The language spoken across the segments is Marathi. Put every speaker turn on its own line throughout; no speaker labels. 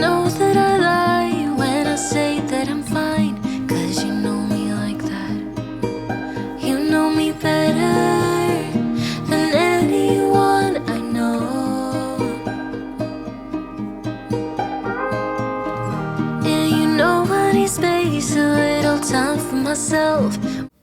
know that I lie when I say that I'm fine. Cause you know me like that. You know me better than anyone I know. Yeah, you know I need space, a little time for myself.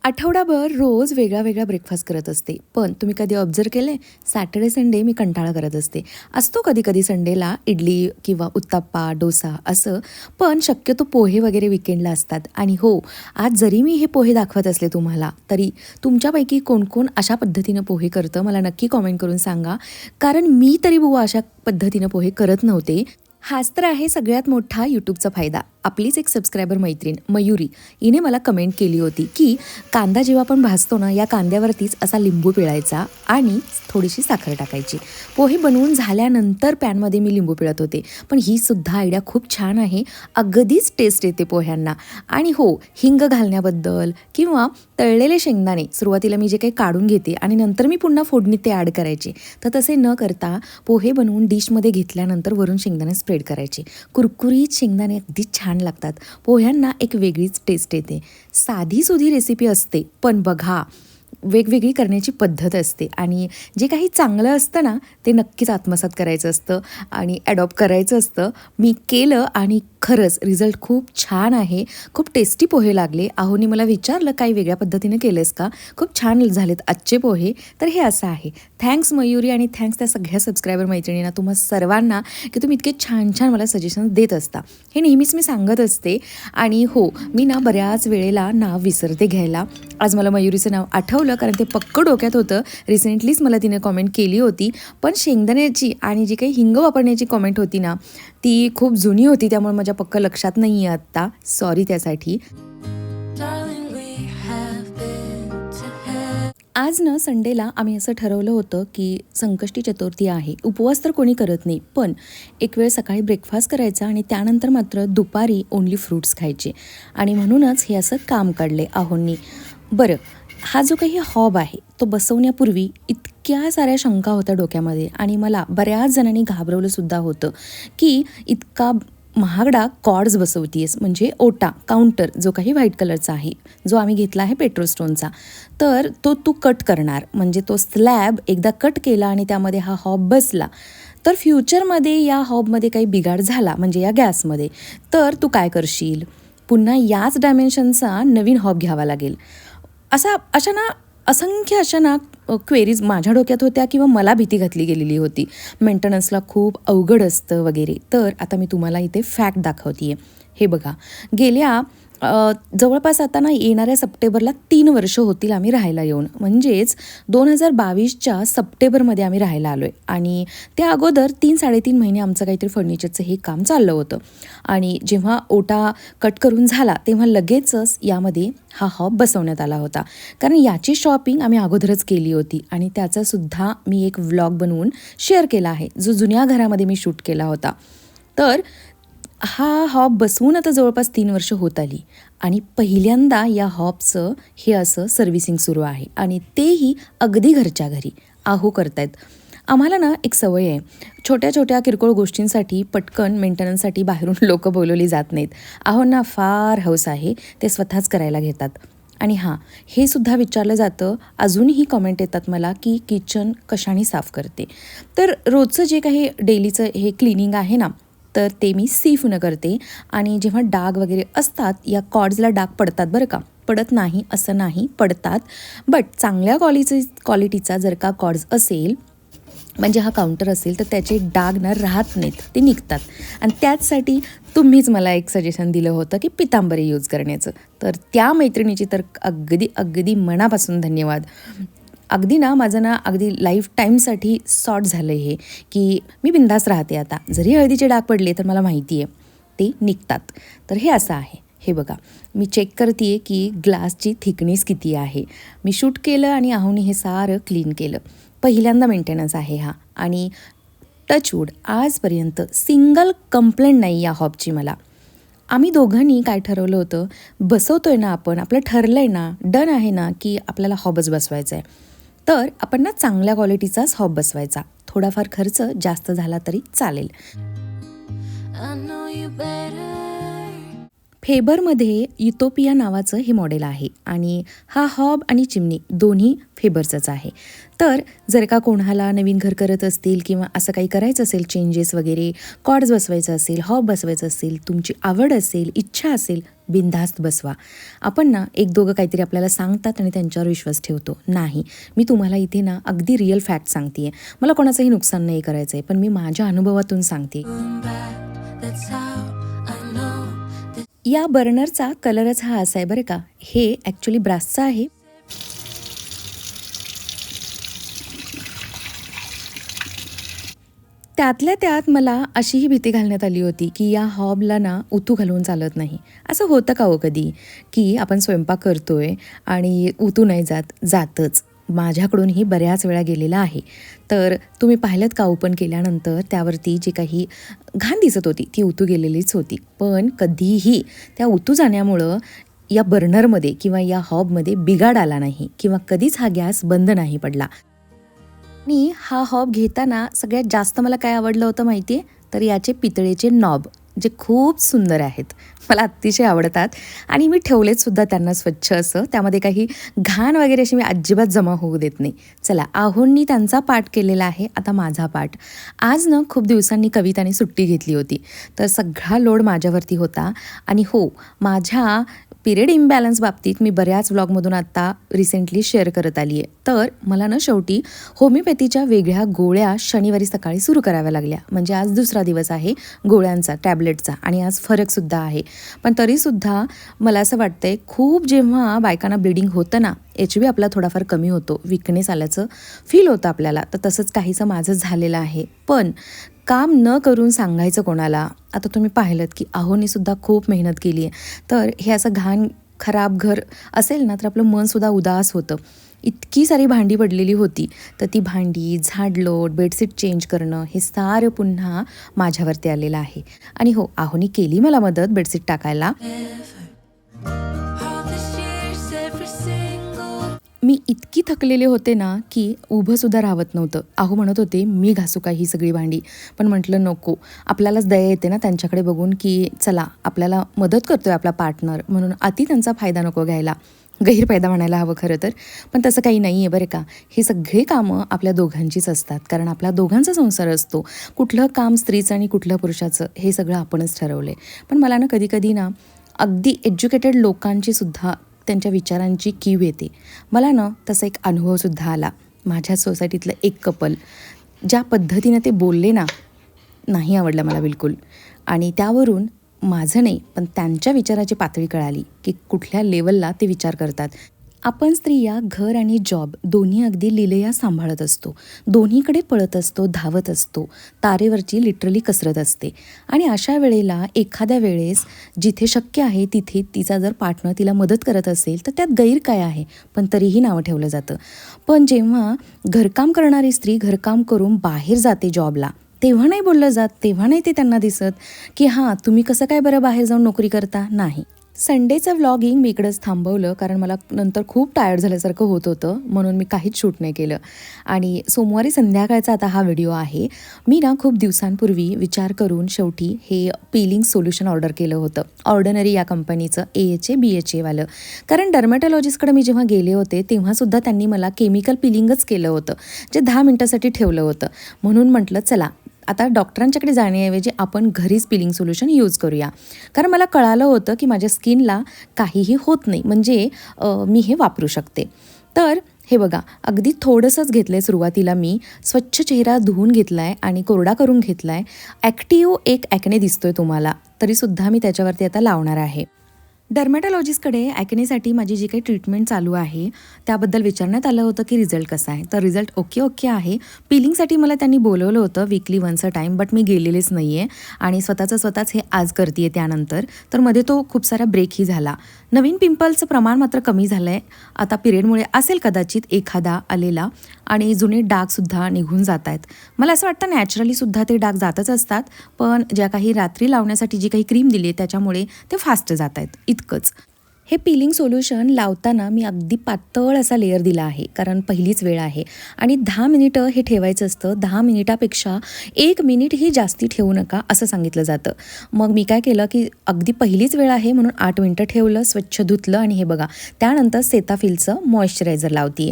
आठवडाभर रोज वेगळा वेगळा ब्रेकफास्ट करत असते. पण तुम्ही कधी ऑब्झर्व केले सॅटर्डे संडे मी कंटाळा करत असते. असतो कधी कधी संडेला इडली किंवा उत्ताप्पा डोसा असं. पण शक्यतो पोहे वगैरे विकेंडला असतात. आणि हो आज जरी मी हे पोहे दाखवत असले तुम्हाला तरी तुमच्यापैकी कोण कोण अशा पद्धतीनं पोहे करतं? मला नक्की कॉमेंट करून सांगा. कारण मी तरी बुवा अशा पद्धतीनं पोहे करत नव्हते. हाच तर आहे सगळ्यात मोठा यूट्यूबचा फायदा. आपलीच एक सबस्क्रायबर मैत्रीण मयुरी हिने मला कमेंट केली होती की कांदा जेव्हा आपण भाजतो ना या कांद्यावरतीच असा लिंबू पिळायचा आणि थोडीशी साखर टाकायची. पोहे बनवून झाल्यानंतर पॅनमध्ये मी लिंबू पिळत होते. पण ही सुद्धा आयडिया खूप छान आहे. अगदीच टेस्ट येते पोह्यांना. आणि हो हिंग घालण्याबद्दल किंवा तळलेले शेंगदाणे सुरुवातीला मी जे काही काढून घेते आणि नंतर मी पुन्हा फोडणीत ते ॲड करायचे. तर तसे न करता पोहे बनवून डिशमध्ये घेतल्यानंतर वरून शेंगदाणे स्प्रेड करायची. कुरकुरीत शेंगदाणे अगदी छान लागतात. पोह्यांना एक वेगळीच टेस्ट येते. साधी सुधी रेसिपी असते पण बघा वेगवेगळी करण्याची पद्धत असते. आणि जे काही चांगलं असतं ना ते नक्कीच आत्मसात करायचं असतं आणि ॲडॉप्ट करायचं असतं. मी केलं आणि खरंच रिझल्ट खूप छान आहे. खूप टेस्टी पोहे लागले. आहोनी मला विचारलं काही वेगळ्या पद्धतीने केलंस का? खूप छान झालेत आजचे पोहे. तर हे असं आहे. थँक्स मयुरी आणि थँक्स त्या सगळ्या सबस्क्रायबर मैत्रिणींना. तुम्हा सर्वांना की तुम्ही इतके छान छान मला सजेशन देत असता. हे नेहमीच मी सांगत असते. आणि हो मी ना बऱ्याच वेळेला नाव विसरते घ्यायला. आज मला मयुरीचं नाव आठवलं कारण ते पक्क डोक्यात होतं. रिसेंटलीच मला तिने कॉमेंट केली होती. पण शेंगदाण्याची आणि जी काही हिंग वापरण्याची कॉमेंट होती ना ती खूप जुनी होती त्यामुळे माझ्या पक्क लक्षात नाही आहे आत्ता. सॉरी त्यासाठी. आज ना संडेला आम्ही असं ठरवलं होतं की संकष्टी चतुर्थी आहे. उपवास तर कोणी करत नाही पण एक वेळ सकाळी ब्रेकफास्ट करायचा आणि त्यानंतर मात्र दुपारी ओन्ली फ्रूट्स खायचे. आणि म्हणूनच हे असं काम काढले आहोंनी. बरं हा जो काही हॉब आहे तो बसवण्यापूर्वी इतक्या साऱ्या शंका होत्या डोक्यामध्ये आणि मला बऱ्याच जणांनी घाबरवलं सुद्धा होतं की इतका महागडा कॉर्ड्स बसवतीयस म्हणजे ओटा काउंटर जो काही व्हाईट कलरचा आहे जो आम्ही घेतला आहे पेट्रोस्टोनचा तर तो तू कट करणार म्हणजे तो स्लॅब एकदा कट केला आणि त्यामध्ये हा हॉब बसला तर फ्युचरमध्ये या हॉबमध्ये काही बिघाड झाला म्हणजे या गॅसमध्ये तर तू काय करशील? पुन्हा याच डायमेन्शनचा नवीन हॉब घ्यावा लागेल. असा अशा ना असंख्य अशा ना क्वेरीज माझ्या डोक्यात होत्या किंवा मला भीती घातली गेलेली होती. मेंटेनन्सला खूप अवघड असतं वगैरे. तर आता मी तुम्हाला इथे फॅक्ट दाखवते आहे हे बघा. गेल्या जवळपास आता ना येणाऱ्या सप्टेंबरला तीन वर्ष होतील आम्ही राहायला येऊन. म्हणजेच दोन हजार बावीसच्या सप्टेंबरमध्ये आम्ही राहायला आलो आहे आणि त्या अगोदर तीन साडेतीन महिने आमचं काहीतरी फर्निचरचं हे काम चाललं होतं. आणि जेव्हा ओटा कट करून झाला तेव्हा लगेचच यामध्ये हा हॉब बसवण्यात आला होता. कारण याची शॉपिंग आम्ही अगोदरच केली होती. आणि त्याचासुद्धा मी एक व्लॉग बनवून शेअर केला आहे. जो जुन्या घरामध्ये मी शूट केला होता. तर हा हॉब बसवून आता जवळपास तीन वर्ष होत आली. आणि पहिल्यांदा या हॉबचं हे असं सर्व्हिसिंग सुरू आहे. आणि तेही अगदी घरच्या घरी. आहो करतायत. आम्हाला ना एक सवय आहे. छोट्या छोट्या किरकोळ गोष्टींसाठी पटकन मेंटेनन्ससाठी बाहेरून लोक बोलवली जात नाहीत. आहोंना फार हौस आहे. ते स्वतःच करायला घेतात. आणि हां हे सुद्धा विचारलं जातं. अजूनही कमेंट येतात मला की किचन कशाने साफ करते? तर रोजचं जे काही डेलीचं हे क्लिनिंग आहे ना तर ते मी सीफनं करते. आणि जेव्हा डाग वगैरे असतात या कॉर्ड्सला डाग पडतात बरं का. पडत नाही असं नाही पडतात. बट चांगल्या क्वालिटी क्वालिटीचा जर का कॉर्ड्स असेल म्हणजे हा काउंटर असेल तर त्याचे डाग ना राहत नाहीत. ते निघतात. आणि त्याचसाठी तुम्हीच मला एक सजेशन दिलं होतं की पितांबरी यूज करण्याचं. तर त्या मैत्रिणीची तर अगदी अगदी मनापासून धन्यवाद. अगदी ना माझं ना अगदी लाईफ टाईमसाठी सॉर्ट झालं हे की मी बिंदास राहते आता. जरी हळदीचे डाग पडले तर मला माहिती आहे ते निघतात. तर हे असं आहे. हे बघा मी चेक करते की ग्लासची थिकनेस किती आहे. मी शूट केलं आणि आहोनी हे सारं क्लीन केलं. पहिल्यांदा मेंटेनन्स आहे हा. आणि टचवूड आजपर्यंत सिंगल कंप्लेंट नाही या हॉबची मला. आम्ही दोघांनी काय ठरवलं होतं बसवतोय ना आपण आपलं ठरलं आहे ना डन आहे ना की आपल्याला हॉबच बसवायचा आहे तर आपण ना चांगल्या क्वालिटीचाच हॉब बसवायचा. थोडाफार खर्च जास्त झाला तरी चालेल. फेबरमध्ये युतोपिया नावाचं हे मॉडेल आहे आणि हा हॉब आणि चिमणी दोन्ही फेबरचंच आहे. तर जर का कोणाला नवीन घर करत असतील किंवा असं काही करायचं असेल चेंजेस वगैरे कॉर्ड्स बसवायचं असेल हॉब बसवायचं असेल तुमची आवड असेल इच्छा असेल बिनधास्त बसवा. आपण ना एक दोघं काहीतरी आपल्याला सांगतात आणि त्यांच्यावर विश्वास ठेवतो. नाही मी तुम्हाला इथे ना अगदी रिअल फॅक्ट सांगते मला कोणाचंही नुकसान नाही करायचं आहे पण मी माझ्या अनुभवातून सांगते. या बर्नरचा कलरच हा असा आहे बरं का. हे ॲक्च्युली ब्रासचा आहे. त्यातल्या त्यात मला अशीही भीती घालण्यात आली होती की या हॉबला ना उतू घालून चालत नाही. असं होतं का हो कधी? की आपण स्वयंपाक करतोय आणि उतू नाही जात जातच. माझ्याकडूनही बऱ्याच वेळा गेलेला आहे. तर तुम्ही पाहिलं का ओपन केल्यानंतर त्यावरती जी काही घाण दिसत होती ती उतू गेलेलीच होती. पण कधीही त्या उतू जाण्यामुळं या बर्नरमध्ये किंवा या हॉबमध्ये बिघाड आला नाही किंवा कधीच हा गॅस बंद नाही पडला. आणि हा हॉब घेताना सगळ्यात जास्त मला काय आवडलं होतं माहिती आहे तर याचे पितळेचे नॉब. जे खूप सुंदर आहेत. मला अतिशय आवडतात. आणि मी ठेवलेत सुद्धा त्यांना स्वच्छ असं. त्यामध्ये काही घाण वगैरे अशी मी अजिबात जमा होऊ देत नाही. चला आहोंनी त्यांचा पाठ केलेला आहे. आता माझा पाठ. आज ना खूप दिवसांनी कविताने सुट्टी घेतली होती. तर सगळा लोड माझ्यावरती होता. आणि हो माझ्या पिरियड इम्बॅलन्स बाबतीत मी बऱ्याच व्लॉगमधून आत्ता रिसेंटली शेअर करत आली आहे तर मला ना शेवटी होमिओपॅथीच्या वेगळ्या गोळ्या शनिवारी सकाळी सुरू कराव्या लागल्या. म्हणजे आज दुसरा दिवस आहे गोळ्यांचा टॅबलेट टॅबलेटचा आणि आज फरकसुद्धा आहे. पण तरीसुद्धा मला असं वाटतंय खूप जेव्हा बायकांना ब्लिडिंग होतं ना एच बी आपला थोडाफार कमी होतो विकनेस आल्याचं फील होतं आपल्याला. तर तसंच काहीसं माझं झालेलं आहे. पण काम न करून सांगायचं कोणाला आता तुम्ही पाहिलं की आहोने सुद्धा खूप मेहनत केली आहे तर हे असं घाण खराब घर असेल ना तर आपलं मनसुद्धा उदास होतं. इतकी सारी भांडी पडलेली होती. तर ती भांडी झाडलोट बेडशीट चेंज करणं हे सारं पुन्हा माझ्यावरती आलेलं आहे. आणि हो आहोनी केली मला मदत बेडशीट टाकायला. मी इतकी थकलेले होते ना की उभंसुद्धा राहत नव्हतं. आहो म्हणत होते मी घासू का ही सगळी भांडी? पण म्हटलं नको. आपल्यालाच दया येते ना त्यांच्याकडे बघून की चला आपल्याला मदत करतोय आपला पार्टनर. म्हणून अति त्यांचा फायदा नको घ्यायला. गैरफायदा म्हणायला हवं खरं तर. पण तसं काही नाही आहे बरं का. हे सगळे कामं आपल्या दोघांचीच असतात. कारण आपला दोघांचा संसार असतो. कुठलं काम स्त्रीचं आणि कुठलं पुरुषाचं हे सगळं आपणच ठरवलं आहे पण मला ना कधीकधी ना अगदी एज्युकेटेड लोकांची सुद्धा त्यांच्या विचारांची कीव येते. मला ना तसा एक अनुभवसुद्धा आला. माझ्या सोसायटीतलं एक कपल ज्या पद्धतीनं ते बोलले ना नाही आवडलं मला बिलकुल. आणि त्यावरून माझं नाही पण त्यांच्या विचाराची पातळी कळाली की कुठल्या लेवलला ते विचार करतात. आपण स्त्रिया घर आणि जॉब दोन्ही अगदी लिलया सांभाळत असतो. दोन्हीकडे पळत असतो धावत असतो. तारेवरची लिटरली कसरत असते. आणि अशा वेळेला एखाद्या वेळेस जिथे शक्य आहे तिथे तिचा जर पार्टनर तिला मदत करत असेल तर त्यात गैर काय आहे? पण तरीही नावं ठेवलं जातं. पण जेव्हा घरकाम करणारी स्त्री घरकाम करून बाहेर जाते जॉबला तेव्हा नाही बोललं जात तेव्हा नाही ते त्यांना दिसत की हां तुम्ही कसं काय बरं बाहेर जाऊन नोकरी करता? नाही. संडेचं व्लॉगिंग मी इकडंच थांबवलं कारण मला नंतर खूप टायर्ड झाल्यासारखं होत होतं म्हणून मी काहीच शूट नाही केलं. आणि सोमवारी संध्याकाळचा आता हा व्हिडिओ आहे. मी ना खूप दिवसांपूर्वी विचार करून शेवटी हे पिलिंग सोल्युशन ऑर्डर केलं होतं. ऑर्डनरी या कंपनीचं A H A B H एवालं कारण डर्मॅटॉलॉजिस्टकडे मी जेव्हा गेले होते तेव्हासुद्धा त्यांनी मला केमिकल पिलिंगच केलं होतं जे दहा मिनटासाठी ठेवलं होतं. म्हणून म्हटलं चला आता डॉक्टरांच्याकडे जाण्याऐवजी आपण घरीच पिलिंग सोल्युशन यूज करूया. कारण मला कळालं होतं की माझ्या स्किनला काहीही होत नाही. म्हणजे मी हे वापरू शकते. तर हे बघा अगदी थोडंसंच घेतलं आहे सुरुवातीला मी. स्वच्छ चेहरा धुवून घेतला आहे आणि कोरडा करून घेतला आहे ॲक्टिओ एक ॲकने दिसतोय तुम्हाला. तरीसुद्धा मी त्याच्यावरती आता लावणार आहे. डर्मॅटॉलॉजिस्टकडे ॲकनेसाठी माझी जी काही ट्रीटमेंट चालू आहे त्याबद्दल विचारण्यात आलं होतं की रिझल्ट कसा आहे. तर रिझल्ट ओके ओके आहे. पिलिंगसाठी मला त्यांनी बोलवलं होतं weekly once a time but मी गेलेलेच नाही आहे आणि स्वतःचं स्वतःच हे आज करते त्यानंतर. तर मध्ये तो खूप सारा ब्रेकही झाला. नवीन पिंपलचं प्रमाण मात्र कमी झालं आहे आता पिरियडमुळे असेल कदाचित एखादा आलेला आणि जुने डागसुद्धा निघून जात आहेत मला असं वाटतं नॅचरलीसुद्धा ते डाग जातच असतात पण ज्या काही रात्री लावण्यासाठी जी काही क्रीम दिली आहे त्याच्यामुळे ते फास्ट जात आहेत इतकंच. हे पिलिंग सोल्युशन लावताना मी अगदी पातळ असा लेअर दिला आहे कारण पहिलीच वेळ आहे. आणि दहा मिनिटं हे ठेवायचं असतं दहा मिनिटापेक्षा एक मिनिटही जास्ती ठेवू नका असं सांगितलं जातं. मग मी काय केलं की अगदी पहिलीच वेळ आहे म्हणून आठ मिनटं ठेवलं स्वच्छ धुतलं आणि हे बघा त्यानंतर सेताफिलचं मॉइश्चरायझर लावते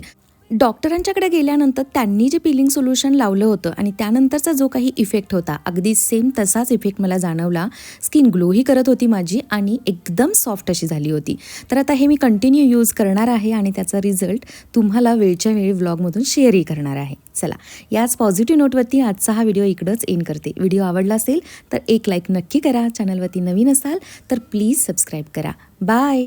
डॉक्टरांच्याकडे गेल्यानंतर त्यांनी जे पिलिंग सोल्युशन लावलं होतं आणि त्यानंतरचा जो काही इफेक्ट होता अगदी सेम तसाच इफेक्ट मला जाणवला. स्किन ग्लोही करत होती माझी आणि एकदम सॉफ्ट अशी झाली होती. तर आता हे मी कंटिन्यू यूज करणार आहे आणि त्याचा रिझल्ट तुम्हाला वेळच्या वेळी व्लॉगमधून शेअरही करणार आहे. चला याच पॉझिटिव्ह नोटवरती आजचा हा व्हिडिओ इकडंच एंड करते. व्हिडिओ आवडला असेल तर एक लाईक नक्की करा. चॅनलवरती नवीन असाल तर प्लीज सबस्क्राईब करा. बाय!